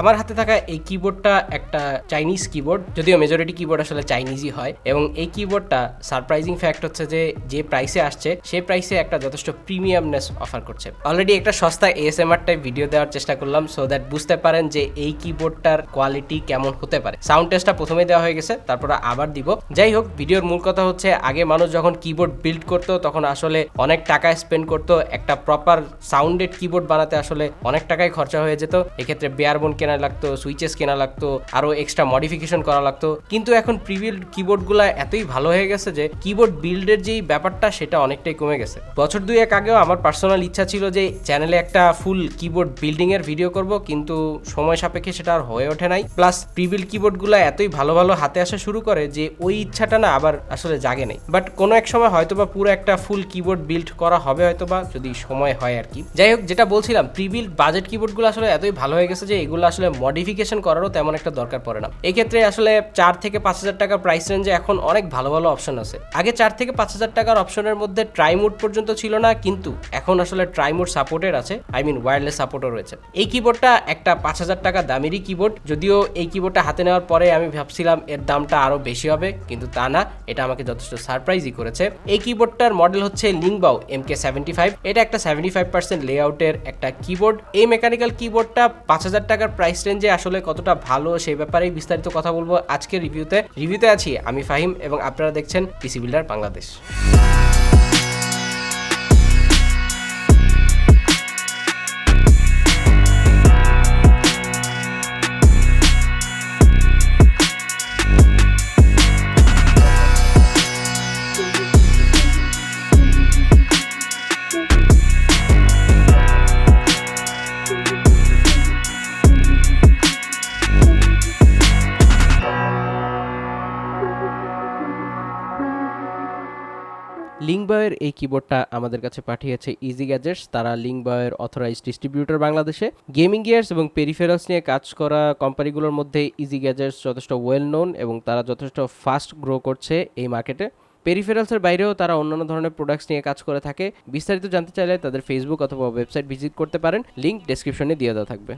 আমার হাতে থাকা এই কিবোর্ডটা একটা চাইনিজ কিবোর্ড যদিও মেজরিটি কিবোর্ড আসলে চাইনিজই হয়। এবং এই কিবোর্ডটা সারপ্রাইজিং ফ্যাক্ট হচ্ছে যে যে প্রাইসে আসছে, সেই প্রাইসে একটা যথেষ্ট প্রিমিয়ামনেস অফার করছে। অলরেডি একটা সস্তা এএসএমআর টাইপ ভিডিও দেওয়ার চেষ্টা করলাম সো দ্যাট বুঝতে পারেন যে এই কিবোর্ডটার কোয়ালিটি কেমন হতে পারে। সাউন্ড টেস্টটা প্রথমে দেওয়া হয়ে গেছে, তারপর আবার দিব। যাই হোক, ভিডিওর মূল কথা হচ্ছে, আগে মানুষ যখন কিবোর্ড বিল্ড করতো, তখন আসলে অনেক টাকা স্পেন্ড করতো। একটা প্রপার সাউন্ডেড কিবোর্ড বানাতে আসলে অনেক টাকাই খরচা হয়ে যেত। এক্ষেত্রে বেয়ারবোন কেনা লাগতো সুইচেস কেনা লাগতো, আরও এক্সট্রা মডিফিকেশন করা লাগতো। কিন্তু এখন প্রিবিল্ড কিবোর্ডগুলো এতই ভালো হয়ে গেছে যে কিবোর্ড বিল্ডের যেই ব্যাপারটা সেটা অনেকটাই কমে গেছে। বছর দুই এক আগেও আমার পার্সোনাল ইচ্ছা ছিল যে চ্যানেলে একটা ফুল কিবোর্ড বিল্ডিং এর ভিডিও করব, কিন্তু সময় সাপেক্ষে সেটা আর হয়ে ওঠে নাই। প্লাস প্রিবিল্ড কিবোর্ডগুলো এতই ভালো ভালো হাতে আসা শুরু করে যে ওই ইচ্ছাটা না আবার আসলে জাগে নেই। বাট কোনো এক সময় হয়তোবা পুরো একটা ফুল কিবোর্ড বিল্ড করা হবে হয়তোবা, যদি সময় হয় আর কি। যাই হোক, যেটা বলছিলাম প্রিবিল্ড বাজেট কিবোর্ডগুলো আসলে এতই ভালো হয়ে গেছে যে এগুলো আসলে মডিফিকেশন করারও তেমন একটা দরকার পড়ে না। এই ক্ষেত্রে আসলে চার থেকে পাঁচ হাজার টাকা প্রাইস রেঞ্জে এখন অনেক ভালো ভালো অপশন আছে। আগে চার থেকে পাঁচ হাজার টাকার অপশনের মধ্যে ট্রাইমুড পর্যন্ত ছিল না, কিন্তু এখন আসলে ট্রাইমুড সাপোর্টেড আছে। আই মিন ওয়্যারলেস সাপোর্টও রয়েছে। এই কিবোর্ডটা একটা পাঁচ হাজার টাকা দামেরই কিবোর্ড যদিও এই কিবোর্ডটা হাতে নেওয়ার পরে আমি ভাবছিলাম এর দামটা আরও বেশি হবে, কিন্তু তা না, এটা আমাকে যথেষ্ট সারপ্রাইজই করেছে। এই কিবোর্ডটার মডেল হচ্ছে Lingbao M K seventy five এটা একটা সেভেন্টি ফাইভ পার্সেন্ট লেআউটের একটা কিবোর্ড এই মেকানিক্যাল কিবোর্ডটা পাঁচ হাজার টাকার প্রাইস রেঞ্জে আসলে কতটা ভালো সেই ব্যাপারেই বিস্তারিত কথা বলব আজকের রিভিউতে রিভিউতে আছি আমি ফাহিম এবং আপনারা দেখছেন পিসি বিল্ডার বাংলাদেশ লিঙ্কবয়ের এই কিবোর্ডটা আমাদের কাছে পাঠিয়েছে ইজি গ্যাজেটস তারা লিঙ্কবয়ের অথরাইজ ডিস্ট্রিবিউটর বাংলাদেশে। গেমিং গিয়ার্স এবং পেরিফেরালস নিয়ে কাজ করা কোম্পানিগুলোর মধ্যে ইজি গ্যাজেটস যথেষ্ট ওয়েল নোন এবং তারা যথেষ্ট ফাস্ট গ্রো করছে এই মার্কেটে পেরিফেরালসের বাইরেও তারা অন্যান্য ধরনের প্রোডাক্টস নিয়ে কাজ করে থাকে। বিস্তারিত জানতে চাইলে তাদের ফেসবুক অথবা ওয়েবসাইট ভিজিট করতে পারেন। লিঙ্ক ডেসক্রিপশনে দিয়ে দেওয়া থাকবে।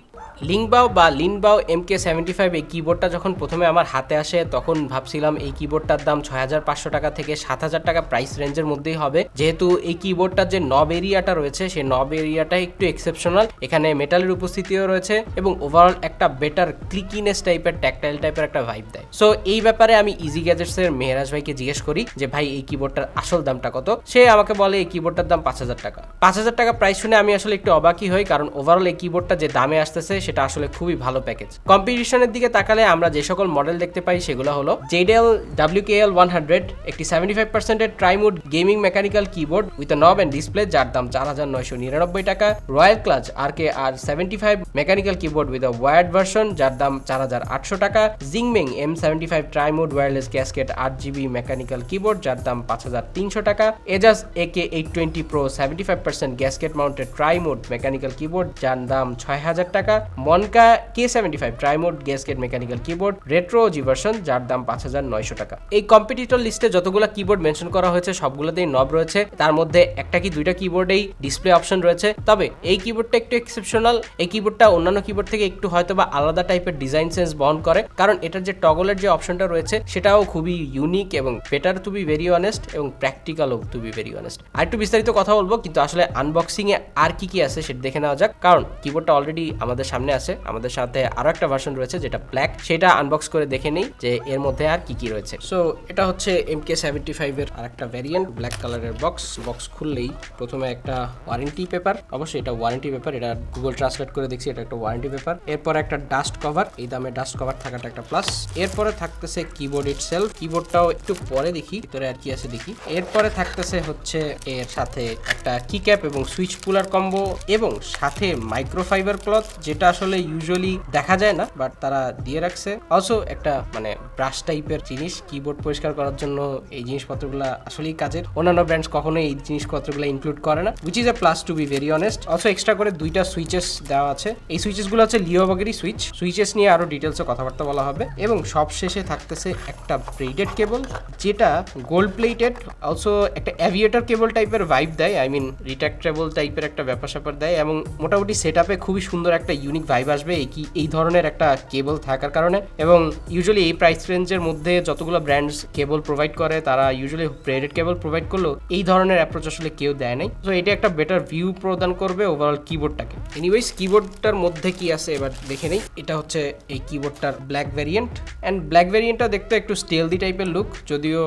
লিঙ্কবাও বা Linbao M K seventy five এই কিবোর্ডটা যখন প্রথমে আমার হাতে আসে, তখন ভাবছিলাম এই কিবোর্ডটার দাম ছয় হাজার পাঁচশো টাকা থেকে সাত হাজার টাকা প্রাইস রেঞ্জের মধ্যেই হবে। যেহেতু এই কিবোর্ডটার যে নব এরিয়াটা রয়েছে, সেই নব এরিয়াটা একটু এক্সেপশনাল এখানে মেটালের উপস্থিতিও রয়েছে এবং ওভারঅল একটা বেটার ক্লিকিনেস টাইপের ট্যাকটাইল টাইপের একটা ভাইব দেয়। সো এই ব্যাপারে আমি ইজি গ্যাজেটসের মেহরাজ ভাইকে জিজ্ঞেস করি যে ভাই, এই কিবোর্ডটার আসল দামটা কত? সে আমাকে বলে, এই কিবোর্ডটার দাম পাঁচ হাজার টাকা। পাঁচ হাজার টাকা প্রাইস শুনে আমি আসলে একটু অবাকই হই, কারণ ওভারঅল এই কিবোর্ডটা যে দামে আসতেছে, সেটা আসলে খুবই ভালো প্যাকেজ কম্পিটিশনের দিকে তাকালে আমরা যে সকল মডেল দেখতে পাই, সেগুলো হলো জেডেল W K L one hundred একটি সেভেন্টি ফাইভ পার্সেন্টের trimode gaming mechanical keyboard with knob and display যার দাম চার হাজার নয়শো নিরানব্বই টাকা। Royal Kludge R K R seventy five mechanical keyboard with wired version যার দাম চার হাজার আটশো টাকা। Xinmeng M seventy five trimode wireless gasket আট জিবি মেকানিক্যাল কিবোর্ড যার দাম পাঁচ হাজার তিনশো টাকা। Ajazz A K eight twenty pro seventy five percent gasket mounted trimode mechanical keyboard, যার দাম ছয় হাজার টাকা। Monka K seventy five trimode gasket mechanical keyboard, retro G version, যার দাম পাঁচ হাজার নয়শো টাকা। এই কম্পিটিটর লিস্টে যতগুলো কিবোর্ড মেনশন করা হয়েছে, সবগুলোতেই নব রয়েছে। তার মধ্যে একটা কি দুইটা কিবোর্ডেই ডিসপ্লে অপশন রয়েছে। তবে এই কিবোর্ডটা একটু এক্সেপশনাল এই কিবোর্ডটা অন্যান্য কিবোর্ড থেকে একটু হয়তো বা আলাদা টাইপের ডিজাইন সেন্স বহন করে। কারণ এটার যে টগলের যে অপশনটা রয়েছে, সেটাও খুবই ইউনিক এবং better to be very honest এবং প্র্যাকটিক্যালও টু বি ভেরি অনেস্ট আর একটু বিস্তারিত কথা বলব, কিন্তু আসলে আনবক্সিং এ আর কি কি আছে সেটা দেখে নেওয়া যাক। কারণ কিবোর্ডটা অলরেডি আমাদের সামনে আছে। আমাদের সাথে আরও একটা ভার্সন রয়েছে, যেটা ব্ল্যাক সেটা আনবক্স করে দেখে নেই যে এর মধ্যে আর কি কি রয়েছে। সো এটা হচ্ছে এম কে সেভেন্টি ফাইভ এর আর একটা ভ্যারিয়েন্ট ব্ল্যাক কালারের বক্স বক্স খুললেই প্রথমে একটা ওয়ারেন্টি পেপার অবশ্যই এটা ওয়ারেন্টি পেপার এটা গুগল ট্রান্সলেট করে দেখছি, এটা একটা ওয়ারেন্টি পেপার এরপর একটা ডাস্ট কভার এই দামে ডাস্ট কভার থাকাটা একটা প্লাস এরপরে থাকতেছে কিবোর্ড ইট সেলফ কিবোর্ডটাও একটু পরে দেখি, ভিতরে আর কি আছে দেখি। এরপরে থাকতেছে হচ্ছে এর সাথে একটা কি ক্যাপ এবং সুইচ পুলার কম্বো এবং সাথে মাইক্রোফাইবার ক্লথ যেটা আসলে ইউজুয়ালি দেখা যায় না বাট তারা দিয়ে রাখছে। অলসো একটা মানে ব্রাশ টাইপের জিনিস কিবোর্ড পরিষ্কার করার জন্য এই জিনিসপত্রগুলো আসলেই কাজের। অন্যান্য ব্র্যান্ডস কখনোই এই জিনিসপত্রগুলো ইনক্লুড করে না which is a plus to be very honest also extra করে দুইটা সুইচেস দেওয়া আছে। এই সুইচেসগুলো হচ্ছে লিওবাগেরি সুইচ সুইচেস নিয়ে আরও ডিটেলসে কথাবার্তা বলা হবে। এবং সব শেষে থাকতেছে একটা ব্রেডেড কেবল যেটা গোল্ড প্লেটেড অলসো একটা অ্যাভিয়েটার কেবল টাইপের ভাইব দেয় আই মিন রিট্রাক্টেবল টাইপের একটা ব্যাপার স্যাপার দেয়, এবং মোটামুটি সেট আপে খুবই সুন্দর একটা ইউনিক ভাইব আসবে, এই কি, এই ধরনের একটা কেবল থাকার কারণে, এবং ইউজুয়ালি এই প্রাইস রেঞ্জের মধ্যে যতগুলো ব্র্যান্ডস কেবল প্রোভাইড করে, তারা ইউজুয়ালি ব্রেডেড কেবল প্রোভাইড করলেও এই ধরনের অ্যাপ্রোচ আসলে কেউ দেয় নাই। তো এটা একটা বেটার ভিউ প্রদান করবে ওভারঅল কিবোর্ডটাকে এনিওয়েজ কিবোর্ডটার মধ্যে কি আছে এবার দেখে নেই, এটা হচ্ছে এই কিবোর্ডটার ব্ল্যাক ভ্যারিয়েন্ট অ্যান্ড ব্ল্যাক ভ্যারিয়েন্টটা দেখতে একটু স্টেলদি টাইপের লুক যদিও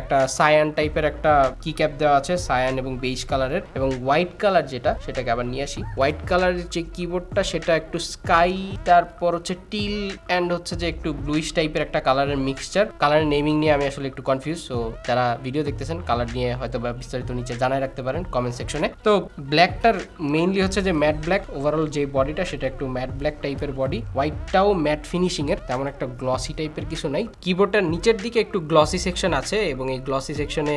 একটা সায়ান টাইপের একটা কি ক্যাপ দেওয়া আছে সায়ান এবং বেজ কালারের এবং হোয়াইট কালার যেটা, সেটাকে আবার নিয়ে আসি। হোয়াইট কালারের যে কিবোর্ডটা সেটা একটু স্কাই তারপর হচ্ছে টিল অ্যান্ড হচ্ছে যে একটু ব্লুইশ টাইপের একটা কালারের মিক্সচার কালারের নেমিং নিয়ে আমি আসলে একটু কনফিউজ সো যারা ভিডিও দেখতেছেন কালার নিয়ে হয়তো বা বিস্তারিত নিচে জানাই রাখতে পারেন কমেন্ট সেকশনে তো ব্ল্যাকটার মেইনলি হচ্ছে যে ম্যাট ব্ল্যাক ওভারঅল যে বডিটা সেটা একটু ম্যাট ব্ল্যাক টাইপের বডি হোয়াইটটাও ম্যাট ফিনিশিং এর তেমন একটা গ্লসি টাইপের কিছু নাই। কিবোর্ডটার নিচের দিকে একটু গ্লসি সেকশন আছে, এবং এই গ্লসি সেকশনে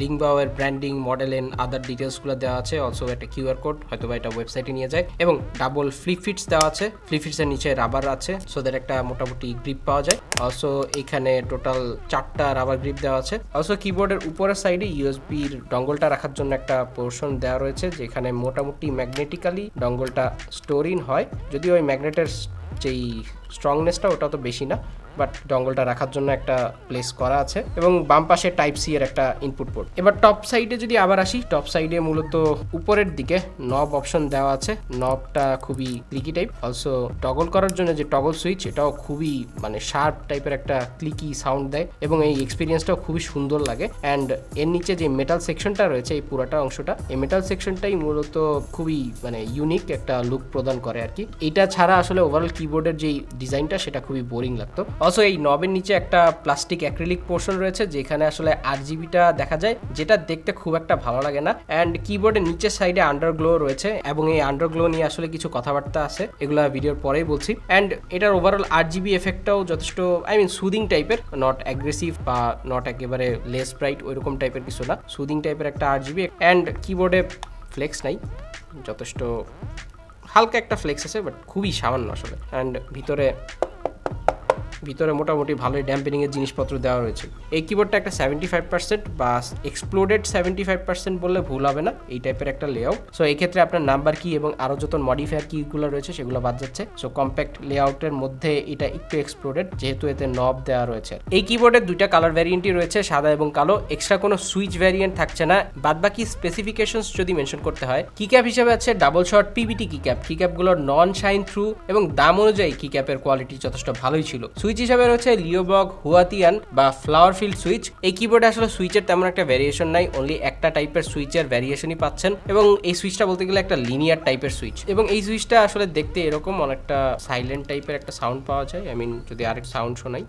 লিঙ্কবাওয়ের ব্র্যান্ডিং মডেল এন্ড আদার ডিটেলসগুলো দেওয়া আছে। অলসো একটা কিউআর কোড হয়তো বা এটা ওয়েবসাইটে নিয়ে যায়। এবং ডাবল ফ্লিপ ফিটস দেওয়া আছে। ফ্লিপ ফিটসের নিচে রাবার আছে সো দ্যাট একটা মোটামুটি গ্রিপ পাওয়া যায়। অলসো এখানে টোটাল চারটা রাবার গ্রিপ দেওয়া আছে। অলসো কিবোর্ডের উপরের সাইডে ইউএসবির ডঙ্গলটা রাখার জন্য একটা পোর্শন দেওয়া রয়েছে, যেখানে মোটামুটি ম্যাগনেটিক্যালি ডঙ্গলটা স্টোরিন হয়। যদিও ওই ম্যাগনেটের যেই স্ট্রংনেসটা ওটা তো বেশি না। বাট ডঙ্গলটা রাখার জন্য একটা প্লেস করা আছে এবং বাম পাশে টাইপ সি এর একটা ইনপুট পোর্ট এবার টপ সাইডে যদি আবার আসি টপ সাইডে মূলত উপরের দিকে নব অপশন দেওয়া আছে। নবটা খুবই ক্লিকি টাইপ অলসো টগল করার জন্য যে টগল সুইচ এটাও খুবই মানে শার্প টাইপের একটা ক্লিকি সাউন্ড দেয় এবং এই এক্সপিরিয়েন্সটাও খুবই সুন্দর লাগে। অ্যান্ড এর নিচে যে মেটাল সেকশনটা রয়েছে, এই পুরাটা অংশটা, এই মেটাল সেকশনটাই মূলত খুবই মানে ইউনিক একটা লুক প্রদান করে আর কি এটা ছাড়া আসলে ওভারঅল কিবোর্ডের যেই ডিজাইনটা সেটা খুবই বোরিং লাগতো। অলসো এই নবের নিচে একটা প্লাস্টিক অ্যাক্রিলিক পোর্শন রয়েছে, যেখানে আসলে আর জিবিটা দেখা যায়, যেটা দেখতে খুব একটা ভালো লাগে না। অ্যান্ড কিবোর্ডের নিচের সাইডে আন্ডারগ্লো রয়েছে, এবং এই আন্ডারগ্লো নিয়ে আসলে কিছু কথাবার্তা আছে, এগুলো ভিডিওর পরেই বলছি। অ্যান্ড এটার ওভারঅল আর জিবি এফেক্টটাও যথেষ্ট আই মিন সুদিং টাইপের নট অ্যাগ্রেসিভ বা নট একেবারে লেস ব্রাইট ওইরকম টাইপের কিছু না। সুদিং টাইপের একটা আর জিবি অ্যান্ড কিবোর্ডে ফ্লেক্স নাই, যথেষ্ট হালকা একটা ফ্লেক্স আছে বাট খুবই সামান্য আসলে। অ্যান্ড ভিতরে ভিতরে মোটামুটি ভালোই ড্যাম্পেনিং এর জিনিসপত্র দেওয়া রয়েছে। এই কিবোর্ডটা একটা সেভেন্টি ফাইভ পার্সেন্ট বা এক্সপ্লোডেড সেভেন্টি ফাইভ পার্সেন্ট বললে ভুল হবে না, এই টাইপের একটা লেআউট সো এই ক্ষেত্রে আপনার নাম্বার কি এবং আরও যত মডিফায়ার কিগুলো রয়েছে সেগুলো বাদ যাচ্ছে। সো কম্প্যাক্ট লেআউটের মধ্যে এটা একটু এক্সপ্লোডেড যেহেতু এতে নব দেওয়া রয়েছে। এই কিবোর্ডের দুইটা কালার ভ্যারিয়েন্টই রয়েছে, সাদা এবং কালো। এক্সট্রা কোনো সুইচ ভ্যারিয়েন্ট থাকছে না। বাদবাকি স্পেসিফিকেশনস যদি মেনশন করতে হয় কি ক্যাপ হিসেবে আছে double shot PBT key cap key ক্যাপগুলোর নন শাইন থ্রু এবং দাম অনুযায়ী কি ক্যাপের কোয়ালিটি যথেষ্ট ভালোই ছিল। সুইচ হিসাবে রয়েছে লিওবগ, হুয়াতিয়ান বা ফ্লাওয়ার ফিল্ড সুইচ। এই কিবোর্ডে আসলে সুইচের তেমন একটা ভ্যারিয়েশন নাই অনলি একটা টাইপের সুইচের ভ্যারিয়েশনই পাচ্ছেন। এবং এই সুইচটা বলতে গেলে একটা লিনিয়ার টাইপের সুইচ। এবং এই সুইচটা আসলে দেখতে এরকম, অনেকটা সাইলেন্ট টাইপের একটা সাউন্ড পাওয়া যায়। আই মিন যদি আরেক সাউন্ড শোনাই।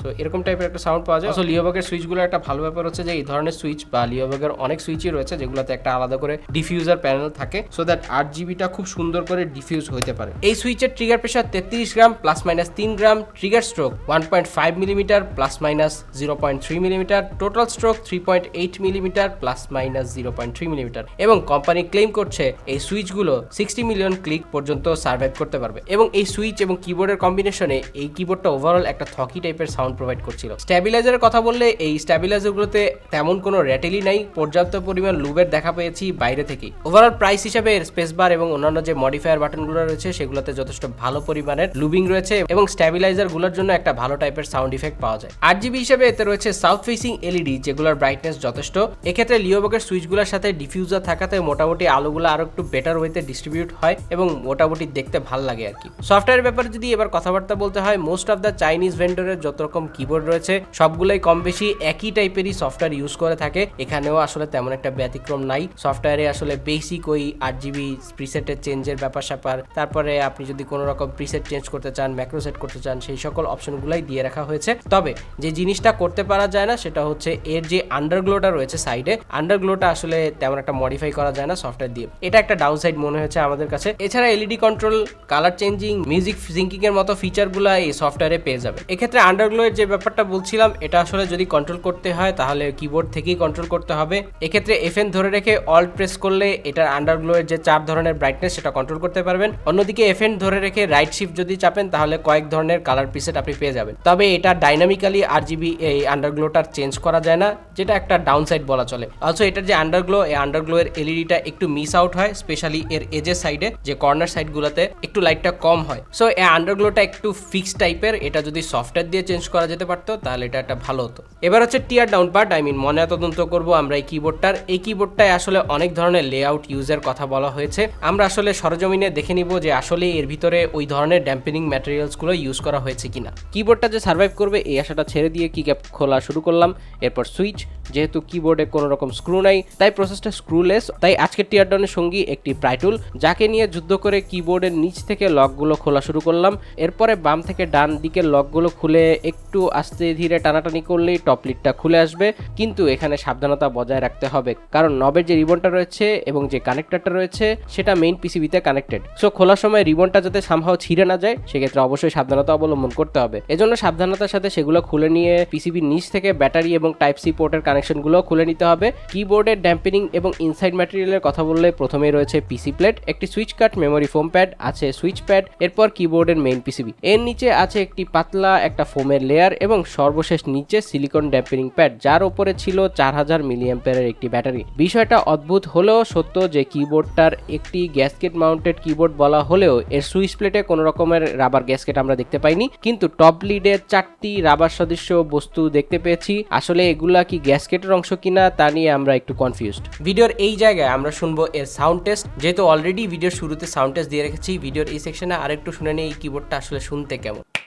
সো এরকম টাইপের একটা সাউন্ড পাওয়া যায়। আসলে লিওবাগের সুইচগুলো একটা ভালো ব্যাপার হচ্ছে যে এই ধরনের সুইচ বা লিওবাগের অনেক সুইচই রয়েছে যেগুলোতে একটা আলাদা করে ডিফিউজার প্যানেল থাকে সো দ্যাট আট জিবিটা খুব সুন্দর করে ডিফিউজ হতে পারে। এই সুইচের ট্রিগার প্রেশার তেত্রিশ গ্রাম প্লাস মাইনাস তিন gram trigger stroke one point five millimetre plus minus zero point three millimetre total stroke three point eight millimetre plus minus zero point three millimetre এবং কোম্পানি ক্লেম করছে এই সুইচগুলো sixty million click পর্যন্ত survive করতে পারবে। এবং এই switch এবং কিবোর্ডের কম্বিনেশনে এই কিবোর্ডটা ওভারঅল একটা থকি টাইপের সাউন্ড প্রোভাইড করছিল। স্ট্যাবিলাইজারের কথা বললে এই স্ট্যাবিলাইজারগুলোতে তেমন কোনো র্যাটেলই নাই, পর্যাপ্ত পরিমাণ লুবের দেখা পেয়েছি বাইরে থেকেই। ওভারঅল প্রাইস হিসাবে স্পেস বার এবং অন্যান্য যে মডিফায়ার বাটনগুলো রয়েছে, সেগুলোতে যথেষ্ট ভালো পরিমাণের লুবিং রয়েছে এবং স্ট্যাবিলাইজারগুলোর জন্য একটা ভালো টাইপের সাউন্ড ইফেক্ট পাওয়া যায়। আট জিবি হিসেবে এতে রয়েছে সাউথ ফেসিং এলইডি যেগুলোর ব্রাইটনেস যথেষ্ট। এক্ষেত্রে লিওবকের সুইচগুলোর সাথে ডিফিউজার থাকাতে মোটামুটি আলোগুলো আরও একটু বেটার ওয়েতে ডিস্ট্রিবিউট হয় এবং মোটামুটি দেখতে ভালো লাগে আর কি। সফটওয়্যার ব্যাপারে যদি এবার কথাবার্তা বলতে হয় মোস্ট অফ দ্য চাইনিজ ভেন্ডরের যত রকম কিবোর্ড রয়েছে। সবগুলোই কম বেশি একই টাইপেরই সফটওয়্যার ইউজ করে থাকে। এখানেও আসলে তেমন একটা ব্যতিক্রম নাই। সফটওয়্যারে আসলে বেসিক ওই আট জিবি প্রিসেটের চেঞ্জের ব্যাপার স্যাপার। তারপরে আপনি যদি কোনো রকম প্রিসেট চেঞ্জ করতে চান ম্যাক্রো সেট করতে চান, সেই সকল অপশনগুলাই দিয়ে রাখা হয়েছে। তবে যে জিনিসটা করতে পারা যায় না, সেটা হচ্ছে এর যে আন্ডারগ্লোটা রয়েছে সাইডে আন্ডারগ্লোটা আসলে তেমন একটা মডিফাই করা যায় না সফটওয়্যার দিয়ে। এটা একটা ডাউন সাইড মনে হয়েছে আমাদের কাছে। এছাড়া LED control colour changing music syncing এর মতো ফিচারগুলো এই সফটওয়্যারে পেয়ে যাবে এক্ষেত্রে আন্ডারগ্লো এর যে ব্যাপারটা বলছিলাম, এটা আসলে যদি কন্ট্রোল করতে হয়, তাহলে কিবোর্ড থেকেই কন্ট্রোল করতে হবে। এক্ষেত্রে এফএন ধরে রেখে অল্ট প্রেস করলে এটার আন্ডারগ্লো এর যে চার ধরনের ব্রাইটনেস সেটা কন্ট্রোল করতে পারবেন। অন্যদিকে এফএন ধরে রেখে রাইট শিফট যদি চাপেন, তাহলে কয়েক ধরনের কালার প্রিসেট আপনি পেয়ে যাবেন। তবে এটা ডাইনামিক্যালি আর জিবি এই আন্ডারগ্লোটার চেঞ্জ করা যায় না, যেটা একটা ডাউন সাইড বলা চলে। অলসো এটার যে আন্ডারগ্লো এই আন্ডারগ্লো এর এলইডিটা একটু মিস আউট হয় স্পেশালি এর এজের সাইডে যে কর্নার সাইডগুলোতে একটু লাইটটা কম হয়। সো এই আন্ডারগ্লোটা একটু ফিক্স টাইপের এটা যদি সফটওয়্যার দিয়ে চেঞ্জ করা যেতে পারতো, তাহলে এটা একটা ভালো হতো। এবার হচ্ছে tear down part I mean তদন্ত করব আমরা এই কিবোর্ডটার এই কিবোর্ডটায় আসলে অনেক ধরনের লেআউট ইউজের কথা বলা হয়েছে। আমরা আসলে সরজমিনে দেখে নিব যে আসলে এর ভিতরে ওই ধরনের ড্যাম্পেনিং ম্যাটেরিয়ালসগুলো ইউজ করা হয়েছে কিনা। কিবোর্ডটা যে সার্ভাইভ করবে, এই আশাটা ছেড়ে দিয়ে কি ক্যাপ খোলা শুরু করলাম। এরপর সুইচ যেহেতু কিবোর্ডে কোনো রকম স্ক্রু নাই, তাই প্রসেসটা স্ক্রুলেস তাই আজকের টিয়ার ডাউনের সঙ্গী একটি প্রাইটুল যাকে নিয়ে যুদ্ধ করে কিবোর্ডের নিচ থেকে লকগুলো খোলা শুরু করলাম। এরপরে বাম থেকে ডান দিকের লকগুলো খুলে একটু আস্তে ধীরে টানাটানি করলেই টপ লিডটা খুলে আসবে। কিন্তু এখানে সাবধানতা বজায় রাখতে হবে। কারণ নবের যে রিবনটা রয়েছে এবং যে কানেক্টরটা রয়েছে, সেটা মেইন পিসিবিতে কানেক্টেড সো খোলার সময় রিবনটা যাতে সামহাও ছিঁড়ে না যায়, সেক্ষেত্রে অবশ্যই সাবধানতা অবলম্বন করতে হবে। এজন্য সাবধানতার সাথে সেগুলো খুলে নিয়ে পিসিবির নিচ থেকে ব্যাটারি এবং টাইপ সি পোর্টের কানেকশনগুলো খুলে নিতে হবে। কিবোর্ডের ড্যাম্পেনিং এবং ইনসাইড ম্যাটেরিয়ালের কথা বললে প্রথমেই রয়েছে পিসি প্লেট একটি switch cut memory foam pad আছে সুইচ প্যাড এরপর কিবোর্ডের মেইন পিসিবি এর নিচে আছে একটি পাতলা একটা ফোমের লেয়ার এবং সর্বশেষ নিচে সিলিকন ড্যাম্পেনিং প্যাড, যার উপরে ছিল চার হাজার মিলিয়াম্পেয়ারের একটি ব্যাটারি। বিষয়টা অদ্ভুত হলেও সত্য যে কিবোর্ডটার একটি গ্যাসকেট মাউন্টেড কিবোর্ড বলা হলেও এর সুইচ প্লেটে কোনো রকমের রাবার গ্যাসকেট আমরা দেখতে পাইনি। কিন্তু টপ লিডের চারটি রাবার সদৃশ্য বস্তু দেখতে পেয়েছি। আসলে এগুলা কি গ্যাসকেটের অংশ কিনা তা নিয়ে আমরা একটু কনফিউজড ভিডিওর এই জায়গায় আমরা শুনব এর সাউন্ড টেস্ট যেহেতু অলরেডি ভিডিওর শুরুতে সাউন্ড টেস্ট দিয়ে রেখেছি, ভিডিওর এই সেকশনে আরেকটু শুনে নিই এই কিবোর্ডটা আসলে শুনতে কেমন।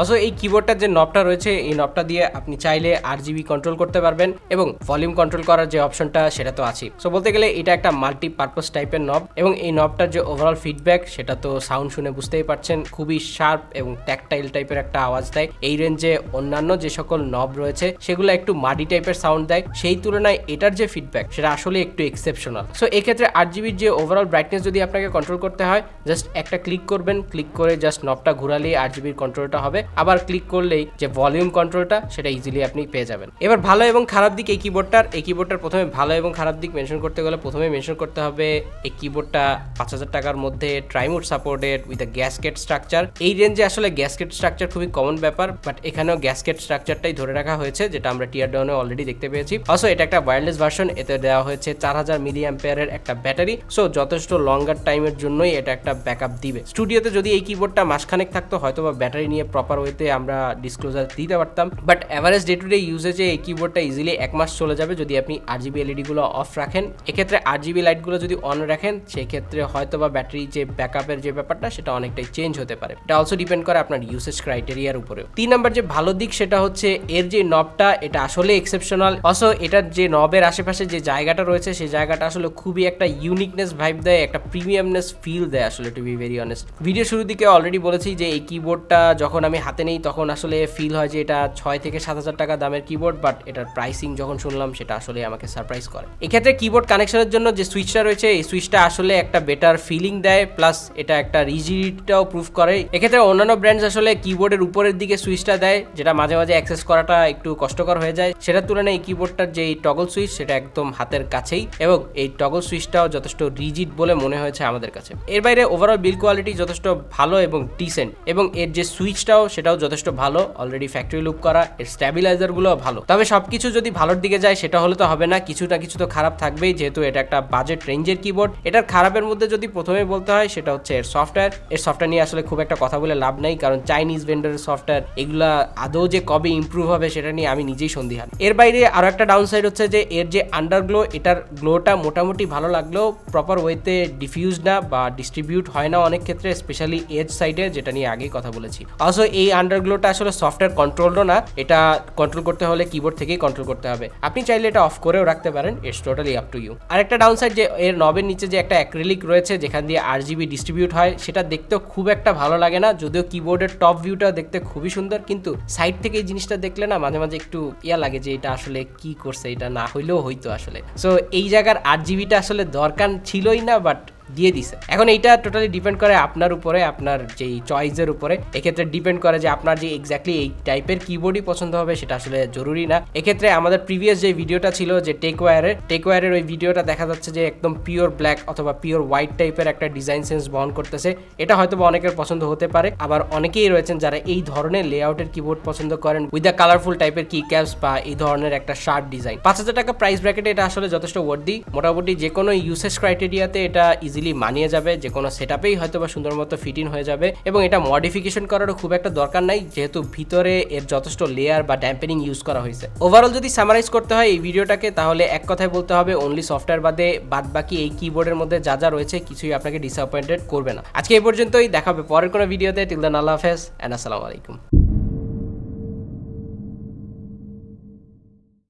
অবশ্য এই কিবোর্ডটার যে নবটা রয়েছে, এই নবটা দিয়ে আপনি চাইলে আর জিবি কন্ট্রোল করতে পারবেন এবং ভলিউম কন্ট্রোল করার যে অপশনটা সেটা তো আছেই। সো বলতে গেলে এটা একটা মাল্টি পারপাস টাইপের নব এবং এই নবটার যে ওভারঅল ফিডব্যাক সেটা তো সাউন্ড শুনে বুঝতেই পারছেন, খুবই শার্প এবং ট্যাকটাইল টাইপের একটা আওয়াজ দেয়। এই রেঞ্জে অন্যান্য যে সকল নব রয়েছে, সেগুলো একটু মাডি টাইপের সাউন্ড দেয়। সেই তুলনায় এটার যে ফিডব্যাক সেটা আসলে একটু এক্সেপশনাল সো এক্ষেত্রে আট জিবির যে ওভারঅল ব্রাইটনেস যদি আপনাকে কন্ট্রোল করতে হয় জাস্ট একটা ক্লিক করবেন ক্লিক করে জাস্ট নবটা ঘুরালেই আট জিবির কন্ট্রোলটা হবে। আবার ক্লিক করলেই যে ভলিউম কন্ট্রোলটা সেটা ইজিলি আপনি পেয়ে যাবেন। এবার ভালো এবং খারাপ দিক এই কিবোর্ডটার এই কিবোর্ডটার প্রথমে ভালো এবং খারাপ দিক মেনশন করতে গেলে প্রথমে মেনশন করতে হবে এই কিবোর্ডটা পাঁচ হাজার টাকার মধ্যে trimode supported with gasket structure এই রেঞ্জে আসলে গ্যাসকেট স্ট্রাকচার খুবই কমন ব্যাপার বাট এখানেও গ্যাসকেট স্ট্রাকচারটাই ধরে রাখা হয়েছে, যেটা আমরা টিয়ার ডাউনে অলরেডি দেখতে পেয়েছি। অলসো এটা একটা ওয়্যারলেস ভার্সন এতে দেওয়া হয়েছে চার হাজার মিলি অ্যাম্পেয়ারের একটা ব্যাটারি সো যথেষ্ট লঙ্গার টাইমের জন্যই এটা একটা ব্যাকআপ দিবে। স্টুডিওতে যদি এই কিবোর্ডটা মাসখানেক থাকতো হয়তো বা ব্যাটারি নিয়ে প্রপার ওয়েতে আমরা ডিসক্লোজার দিতে পারতাম। But average day to day ইউজেজে এই কিবোর্ডটা ইজিলি এক মাস চলে যাবে যদি আপনি আর জিবি এলইডিগুলো অফ রাখেন। এক্ষেত্রে আর জিবি লাইটগুলো যদি অন রাখেন, সেক্ষেত্রে হয়তো বা ব্যাটারি যে ব্যাকআপের যে ব্যাপারটা, সেটা অনেকটাই চেঞ্জ হতে পারে। এটা অলসো ডিপেন্ড করে আপনার ইউসেজ ক্রাইটেরিয়ার উপরেও। তিন নাম্বার যে ভালো দিক, সেটা হচ্ছে এর যে নবটা এটা আসলে এক্সেপশনাল অলসো এটার যে নবের আশেপাশে যে জায়গাটা রয়েছে, সেই জায়গাটা আসলে খুবই একটা ইউনিকনেস ভাইব দেয়, একটা প্রিমিয়ামনেস ফিল দেয় আসলে to be very honest video শুরু দিকে অলরেডি বলেছি যে এই কিবোর্ডটা যখন আমি হাতে নেই, তখন আসলে ফিল হয় যে এটা ছয় থেকে সাত হাজার টাকা দামের কিবোর্ড বাট এটার প্রাইসিং যখন শুনলাম, সেটা আসলে আমাকে সারপ্রাইজ করে। এক্ষেত্রে কিবোর্ড কানেকশনের জন্য যে সুইচটা রয়েছে, এই সুইচটা আসলে একটা বেটার ফিলিং দেয় প্লাস এটা একটা রিজিডিটাও প্রুফ করে। এক্ষেত্রে অন্যান্য ব্র্যান্ডস আসলে কিবোর্ডের উপরের দিকে সুইচটা দেয়, যেটা মাঝে মাঝে অ্যাক্সেস করাটা একটু কষ্টকর হয়ে যায়। সেটার তুলনায় এই কিবোর্ডটার যে টগল সুইচ সেটা একদম হাতের কাছেই, এবং এই টগল সুইচটাও যথেষ্ট রিজিড বলে মনে হয়েছে আমাদের কাছে। এর বাইরে ওভারঅল বিল কোয়ালিটি যথেষ্ট ভালো এবং ডিসেন্ট এবং এর যে সুইচটাও সেটাও যথেষ্ট ভালো। অলরেডি ফ্যাক্টরি লুপ করা, এর স্ট্যাবিলাইজারগুলো ভালো। তবে সবকিছু যদি ভালোর দিকে যায়, সেটা হলে তো হবে না। কিছু না কিছু তো খারাপ থাকবেই, যেহেতু এটা একটা বাজেট রেঞ্জের কিবোর্ড এটার খারাপের মধ্যে যদি প্রথমে বলতে হয়, সেটা হচ্ছে এর সফটওয়্যার এর সফটওয়্যার নিয়ে আসলে খুব একটা কথা বলে লাভ নাই, কারণ চাইনিজ ভেন্ডারের সফটওয়্যার এগুলা আদৌ যে কবে ইমপ্রুভ হবে, সেটা নিয়ে আমি নিজেই সন্দিহান। এর বাইরে আরও একটা ডাউন সাইড হচ্ছে যে, এর যে আন্ডারগ্লো এটার গ্লোটা মোটামুটি ভালো লাগলেও প্রপার ওয়েতে ডিফিউজ না বা ডিস্ট্রিবিউট হয় না অনেক ক্ষেত্রে স্পেশালি এজ সাইডে যেটা নিয়ে আগেই কথা বলেছি। অলসো এই আন্ডারগ্লোটা আসলে সফটওয়্যার কন্ট্রোলও না, এটা কন্ট্রোল করতে হলে কিবোর্ড থেকেই কন্ট্রোল করতে হবে। আপনি চাইলে এটা অফ করেও রাখতে পারেন it's totally up to you আরেকটা ডাউন সাইড যে এর নবের নিচে যে একটা অ্যাক্রিলিক রয়েছে, যেখান দিয়ে আর জিবি ডিস্ট্রিবিউট হয়, সেটা দেখতেও খুব একটা ভালো লাগে না, যদিও কিবোর্ডের টপ ভিউটা দেখতে খুবই সুন্দর, কিন্তু সাইড থেকে এই জিনিসটা দেখলে না মাঝে মাঝে একটু ইয়া লাগে যে এটা আসলে কি করছে, এটা না হইলেও হইতো আসলে। সো এই জায়গার আট জিবিটা আসলে দরকার ছিলই না বাট দিয়ে দিছে। এখন এইটা টোটালি ডিপেন্ড করে আপনার উপরে, আপনার যেই চয়েসের উপরে। এক্ষেত্রে ডিপেন্ড করে যে আপনার যে এক্স্যাক্টলি এই টাইপের কিবোর্ডই পছন্দ হবে, সেটা আসলে জরুরি না। এক্ষেত্রে আমাদের প্রিভিয়াস যে ভিডিওটা ছিল যে টেক ওয়ারের টেক ওয়ারের ওই ভিডিওটা দেখা যাচ্ছে যে একদম পিওর ব্ল্যাক অথবা পিওর হোয়াইট টাইপের একটা ডিজাইন সেন্স বহন করতেছে। এটা হয়তো অনেকের পছন্দ হতে পারে। আবার অনেকেই রয়েছেন যারা এই ধরনের লেআউটের কিবোর্ড পছন্দ করেন উইথ দ্য কালারফুল টাইপের কি ক্যাপস বা এই ধরনের একটা শার্প ডিজাইন পাঁচ হাজার টাকা প্রাইস ব্র্যাকেটে এটা আসলে যথেষ্ট ওয়ার্দি মোটামুটি যে কোনো ইউসেজ ক্রাইটেরিয়াতে এটা ইজিলি মানিয়ে যাবে, যে কোনো সেট আপেই হয়তো বা সুন্দর মতো ফিট ইন হয়ে যাবে এবং এটা মডিফিকেশন করারও খুব একটা দরকার নাই, যেহেতু ভিতরে এর যথেষ্ট লেয়ার বা ড্যাম্পেনিং ইউজ করা হয়েছে। ওভারঅল যদি সামারাইজ করতে হয় এই ভিডিওটাকে, তাহলে এক কথায় বলতে হবে অনলি সফটওয়্যার বাদে বাদ বাকি এই কিবোর্ডের মধ্যে যা যা রয়েছে, কিছুই আপনাকে ডিসঅ্যাপয়েন্টেড করবে না। আজকে এই পর্যন্তই দেখাবে পরের কোনো ভিডিওতে টিল দেন আল্লাহ হাফেজ অ্যান্ড আসসালামু আলাইকুম।